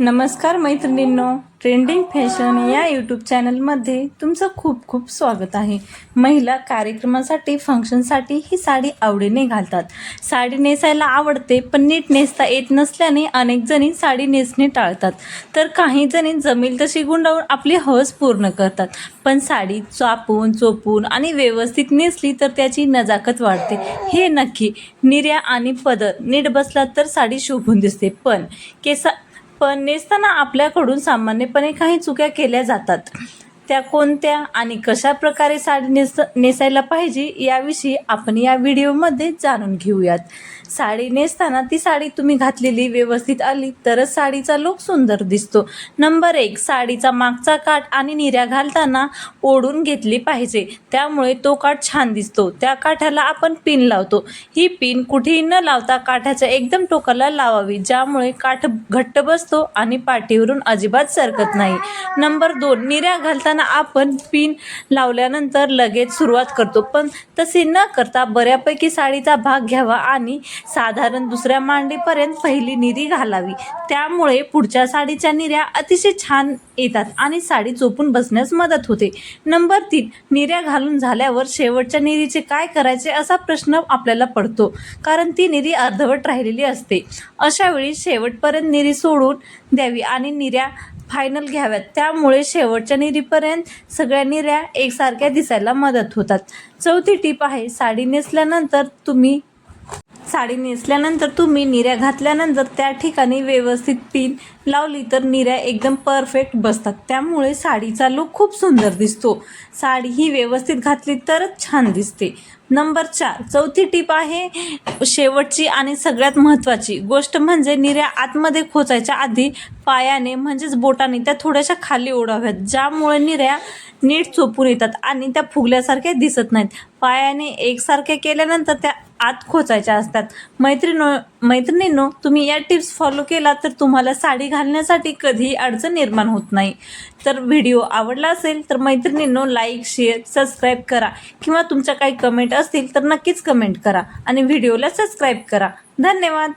नमस्कार मैत्रिणींनो trending fashion या यूट्यूब चॅनलमध्ये तुमचं खूप खूप स्वागत आहे. महिला कार्यक्रमासाठी फंक्शनसाठी ही साडी आवडीने घालतात. साडी नेसायला आवडते पण नीट नेसता येत नसल्याने अनेक जणी साडी नेसणे टाळतात. तर काही जणी जमेल तशी गुंडाळून आपली हवस पूर्ण करतात. पण साडी चापून चोपून आणि व्यवस्थित नेसली तर त्याची नजाकत वाढते. हे नक्की निर्या आणि पदर नीट बसला तर साडी शोभून दिसते. पण केसा पण नेसताना आपल्याकडून सामान्यपणे काही चुक्या केल्या जातात. त्या कोणत्या आणि कशा प्रकारे साडी नेस नेसायला पाहिजे याविषयी आपण या व्हिडिओमध्ये जाणून घेऊयात. साडी नेसताना ती साडी तुम्ही घातलेली व्यवस्थित आली तरच साडीचा लुक सुंदर दिसतो. नंबर एक साडीचा मागचा काठ आणि निऱ्या घालताना ओढून घेतली पाहिजे. त्यामुळे तो काठ छान दिसतो. त्या काठाला आपण पिन लावतो. ही पिन कुठेही न लावता काठाच्या एकदम टोकाला लावावी ज्यामुळे काठ घट्ट बसतो आणि पाठीवरून अजिबात सरकत नाही. नंबर दोन निऱ्या घालताना आपण पिन लावल्यानंतर लगेच सुरुवात करतो. पण तसे न करता बऱ्यापैकी साडीचा भाग घ्यावा आणि साधारण दुसऱ्या मांडीपर्यंत पहिली निरी घालावी. त्यामुळे पुढच्या साडीच्या निऱ्या अतिशय छान येतात आणि साडी चोपून बसण्यास मदत होते. नंबर तीन निऱ्या घालून झाल्यावर शेवटच्या निरीचे काय करायचे असा प्रश्न आपल्याला पडतो. कारण ती निरी अर्धवट राहिलेली असते. अशा वेळी शेवटपर्यंत निरी सोडून द्यावी आणि निऱ्या फायनल घ्याव्यात. त्यामुळे शेवटच्या निरीपर्यंत सगळ्या निऱ्या एकसारख्या दिसायला मदत होतात. चौथी टीप आहे साडी नेसल्यानंतर तुम्ही साडी नेसल्यानंतर तुम्ही निऱ्या घातल्यानंतर त्या ठिकाणी व्यवस्थित पिन लावली तर निऱ्या एकदम परफेक्ट बसतात. त्यामुळे साडीचा लुक खूप सुंदर दिसतो. साडी ही व्यवस्थित घातली तरच छान दिसते. नंबर चार चौथी टीप आहे शेवटची आणि सगळ्यात महत्त्वाची गोष्ट म्हणजे निर्या आतमध्ये खोचायच्या आधी पायाने म्हणजेच बोटाने त्या थोड्याशा खाली ओढाव्यात ज्यामुळे निर्या नीट चोपून येतात आणि त्या फुगल्यासारख्या दिसत नाहीत. पायाने एकसारख्या केल्यानंतर त्या आत खोचायच्या असतात. मैत्रिणो मैत्रिणींनो तुम्ही या टिप्स फॉलो केला तर तुम्हाला साडी घालण्यासाठी कधीही अडचण निर्माण होत नाही. तर व्हिडिओ आवडला असेल तर मैत्रिणींनो लाईक शेअर सबस्क्राईब करा. किंवा तुमच्या काही कमेंट असतील तर नक्कीच कमेंट करा आणि व्हिडिओला सबस्क्राईब करा. धन्यवाद.